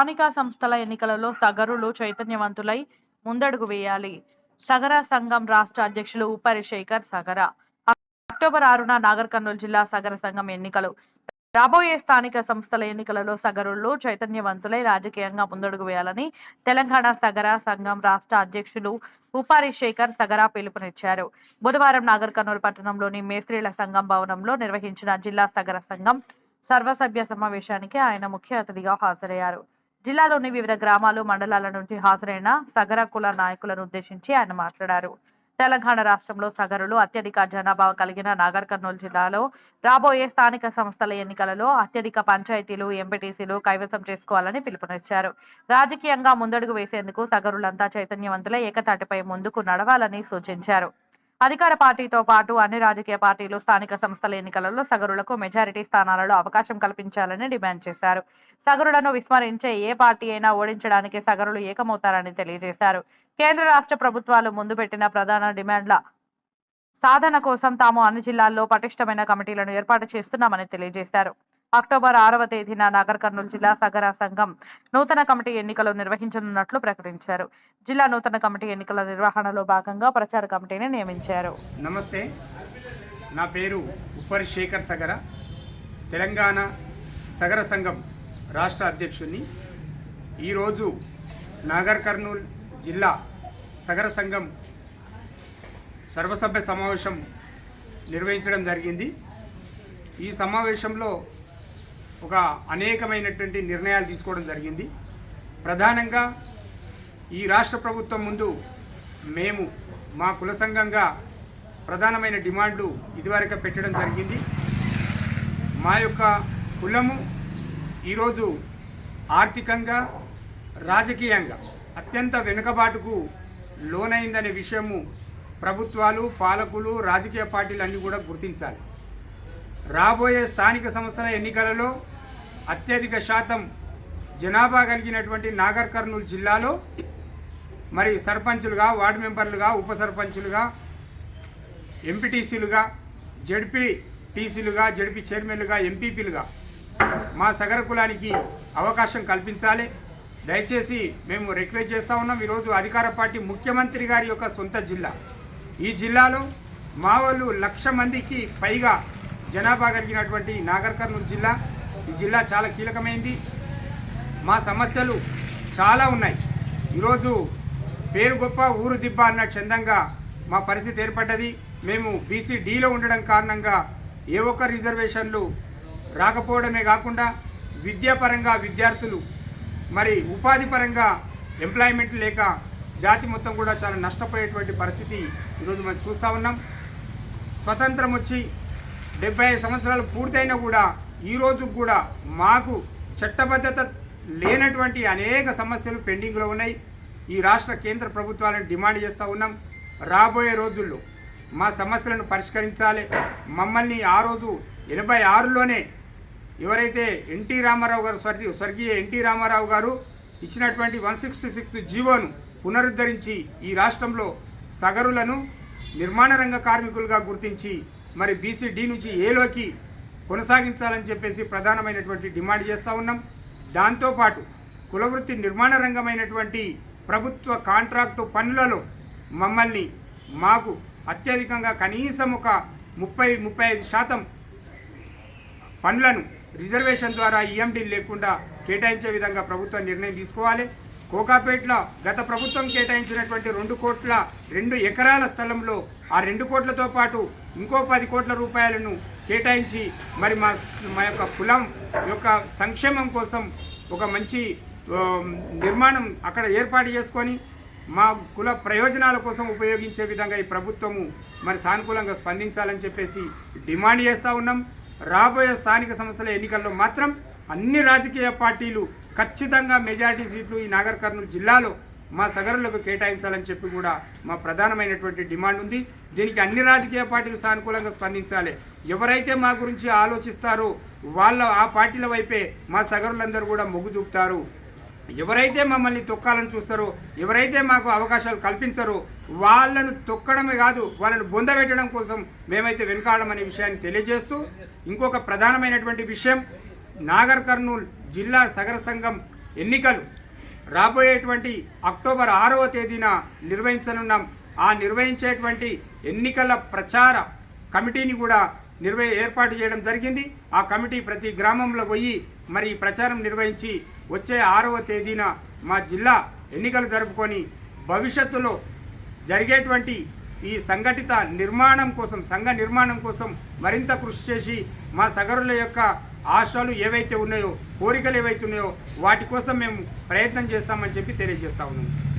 స్థానిక సంస్థల ఎన్నికలలో సగరులు చైతన్యవంతులై ముందడుగు వేయాలి. సగర సంఘం రాష్ట్ర అధ్యక్షులు ఉప్పరి శేఖర్ సగర. అక్టోబర్ ఆరున నాగర్ కర్నూలు జిల్లా సగర సంఘం ఎన్నికలు. రాబోయే స్థానిక సంస్థల ఎన్నికలలో సగరులు చైతన్యవంతులై రాజకీయంగా ముందడుగు వేయాలని తెలంగాణ సగర సంఘం రాష్ట్ర అధ్యక్షులు ఉపారి శేఖర్ సగరా పిలుపునిచ్చారు. బుధవారం నాగర్ కర్నూలు పట్టణంలోని మేస్త్రీల సంఘం భవనంలో నిర్వహించిన జిల్లా సగర సంఘం సర్వసభ్య సమావేశానికి ఆయన ముఖ్య అతిథిగా హాజరయ్యారు. జిల్లాలోని వివిధ గ్రామాలు మండలాల నుంచి హాజరైన సగర కుల నాయకులను ఉద్దేశించి ఆయన మాట్లాడారు. తెలంగాణ రాష్ట్రంలో సగరులు అత్యధిక జనాభా కలిగిన నాగర్ కర్నూలు జిల్లాలో రాబోయే స్థానిక సంస్థల ఎన్నికలలో అత్యధిక పంచాయతీలు ఎంపీటీసీలు కైవసం చేసుకోవాలని పిలుపునిచ్చారు. రాజకీయంగా ముందడుగు వేసేందుకు సగరులంతా చైతన్యవంతులై ఏకతాటిపై ముందుకు నడవాలని సూచించారు. అధికార పార్టీతో పాటు అన్ని రాజకీయ పార్టీలు స్థానిక సంస్థల ఎన్నికలలో సగరులకు మెజారిటీ స్థానాలలో అవకాశం కల్పించాలని డిమాండ్ చేశారు. సగరులను విస్మరించే ఏ పార్టీ అయినా ఓడించడానికి సగరులు ఏకమవుతారని తెలియజేశారు. కేంద్ర రాష్ట్ర ప్రభుత్వాలు ముందు పెట్టిన ప్రధాన డిమాండ్ల సాధన కోసం తాము అన్ని జిల్లాల్లో పటిష్టమైన కమిటీలను ఏర్పాటు చేస్తున్నామని తెలియజేశారు. అక్టోబర్ ఆరవ తేదీన నాగర్ కర్నూలు జిల్లా సగర సంఘం నూతన కమిటీ ఎన్నికలు నిర్వహించనున్నట్లు ప్రకటించారు. జిల్లా నూతన కమిటీ ఎన్నికల నిర్వహణలో భాగంగా ప్రచార కమిటీని నియమించారు. నమస్తే. నా పేరు ఉప్పరి శేఖర్ సగర. తెలంగాణ సగర సంఘం రాష్ట్ర అధ్యక్షుడిని ఈరోజు నాగర్ కర్నూల్ జిల్లా సగర సంఘం సర్వసభ్య సమావేశం నిర్వహించడం జరిగింది. ఈ సమావేశంలో ఒక అనేకమైనటువంటి నిర్ణయాలు తీసుకోవడం జరిగింది. ప్రధానంగా ఈ రాష్ట్ర ప్రభుత్వం ముందు మేము మా కుల సంఘంగా ప్రధానమైన డిమాండ్లు ఇదివరకు పెట్టడం జరిగింది. మా యొక్క కులము ఈరోజు ఆర్థికంగా రాజకీయంగా అత్యంత వెనుకబాటుకు లోనైందనే విషయము ప్రభుత్వాలు పాలకులు రాజకీయ పార్టీలు అన్నీ కూడా గుర్తించాలి. రాబోయే స్థానిక సంస్థల ఎన్నికలలో అత్యధిక శాతం జనాభా కలిగినటువంటి నాగర్ కర్నూలు జిల్లాలో మరి సర్పంచులుగా వార్డు మెంబర్లుగా ఉప సర్పంచులుగా ఎంపీటీసీలుగా జడ్పీ టీసీలుగా జడ్పీ చైర్మన్లుగా ఎంపీపీలుగా మా సగర కులానికి అవకాశం కల్పించాలి. దయచేసి మేము రిక్వెస్ట్ చేస్తూ ఉన్నాం. ఈరోజు అధికార పార్టీ ముఖ్యమంత్రి గారి యొక్క సొంత జిల్లా. ఈ జిల్లాలో మా వాళ్ళు లక్ష మందికి పైగా జనాభా కలిగినటువంటి నాగర్ కర్నూలు జిల్లా. ఈ జిల్లా చాలా కీలకమైంది. మా సమస్యలు చాలా ఉన్నాయి. ఈరోజు పేరు గొప్ప ఊరు దిబ్బ అన్న చందంగా మా పరిస్థితి ఏర్పడ్డది. మేము బీసీ డీలో ఉండడం కారణంగా ఏ ఒక్క రిజర్వేషన్లు రాకపోవడమే కాకుండా విద్యాపరంగా విద్యార్థులు మరి ఉపాధి పరంగా ఎంప్లాయ్మెంట్ లేక జాతి మొత్తం కూడా చాలా నష్టపోయేటువంటి పరిస్థితి ఈరోజు మనం చూస్తూ ఉన్నాం. స్వతంత్రం వచ్చి డెబ్బై సంవత్సరాలు పూర్తయినా కూడా ఈ కూడా మాకు చట్టబద్ధత లేనటువంటి అనేక సమస్యలు పెండింగ్లో ఉన్నాయి. ఈ రాష్ట్ర కేంద్ర ప్రభుత్వాలను డిమాండ్ చేస్తూ ఉన్నాం. రాబోయే రోజుల్లో మా సమస్యలను పరిష్కరించాలి. మమ్మల్ని ఆ రోజు ఎనభై ఆరులోనే ఎవరైతే ఎన్టీ రామారావు గారు స్వర్గీయ స్వర్గీయ ఎన్టీ రామారావు గారు ఇచ్చినటువంటి వన్ సిక్స్టీ సిక్స్ జీవోను పునరుద్ధరించి ఈ రాష్ట్రంలో సగరులను నిర్మాణ రంగ కార్మికులుగా గుర్తించి మరి బీసీ డి నుంచి ఏలోకి కొనసాగించాలని చెప్పేసి ప్రధానమైనటువంటి డిమాండ్ చేస్తూ ఉన్నాం. దాంతోపాటు కులవృత్తి నిర్మాణ రంగమైనటువంటి ప్రభుత్వ కాంట్రాక్టు పనులలో మమ్మల్ని మాకు అత్యధికంగా కనీసం ఒక ముప్పై ముప్పై ఐదు శాతం పనులను రిజర్వేషన్ ద్వారా ఈఎండీ లేకుండా కేటాయించే విధంగా ప్రభుత్వం నిర్ణయం తీసుకోవాలి. కోకాపేటలో గత ప్రభుత్వం కేటాయించినటువంటి రెండు కోట్ల రెండు ఎకరాల స్థలంలో ఆ రెండు కోట్లతో పాటు ఇంకో పది కోట్ల రూపాయలను కేటాయించి మరి మా మా యొక్క కులం యొక్క సంక్షేమం కోసం ఒక మంచి నిర్మాణం అక్కడ ఏర్పాటు చేసుకొని మా కుల ప్రయోజనాల కోసం ఉపయోగించే విధంగా ఈ ప్రభుత్వము మరి సానుకూలంగా స్పందించాలని చెప్పేసి డిమాండ్ చేస్తూ ఉన్నాం. రాబోయే స్థానిక సంస్థల ఎన్నికల్లో మాత్రం అన్ని రాజకీయ పార్టీలు ఖచ్చితంగా మెజారిటీ సీట్లు ఈ నాగర్ కర్నూలు జిల్లాలో మా సగరులకు కేటాయించాలని చెప్పి కూడా మా ప్రధానమైనటువంటి డిమాండ్ ఉంది. దీనికి అన్ని రాజకీయ పార్టీలు సానుకూలంగా స్పందించాలి. ఎవరైతే మా గురించి ఆలోచిస్తారో వాళ్ళ ఆ పార్టీల వైపే మా సగరులందరూ కూడా మొగ్గు చూపుతారు. ఎవరైతే మమ్మల్ని తొక్కాలని చూస్తారో ఎవరైతే మాకు అవకాశాలు కల్పించరో వాళ్ళను తొక్కడమే కాదు వాళ్ళను బొందబెట్టడం కోసం మేమైతే వెనుకాడమనే విషయాన్ని తెలియజేస్తూ ఇంకొక ప్రధానమైనటువంటి విషయం నాగర్ కర్నూల్ జిల్లా సగర సంఘం ఎన్నికలు రాబోయేటువంటి అక్టోబర్ ఆరవ తేదీన నిర్వహించనున్నాం ఆ నిర్వహించేటువంటి ఎన్నికల ప్రచార కమిటీని కూడా నిర్వ ఏర్పాటు చేయడం జరిగింది. ఆ కమిటీ ప్రతి గ్రామంలో పోయి మరి ఈ ప్రచారం నిర్వహించి వచ్చే ఆరవ తేదీన మా జిల్లా ఎన్నికలు జరుపుకొని భవిష్యత్తులో జరిగేటువంటి ఈ సంఘటిత నిర్మాణం కోసం సంఘ నిర్మాణం కోసం మరింత కృషి చేసి మా సగరుల యొక్క ఆశలు ఏవైతే ఉన్నాయో కోరికలు ఏవైతే ఉన్నాయో వాటి కోసం మేము ప్రయత్నం చేస్తామని చెప్పి తెలియజేస్తా ఉన్నాము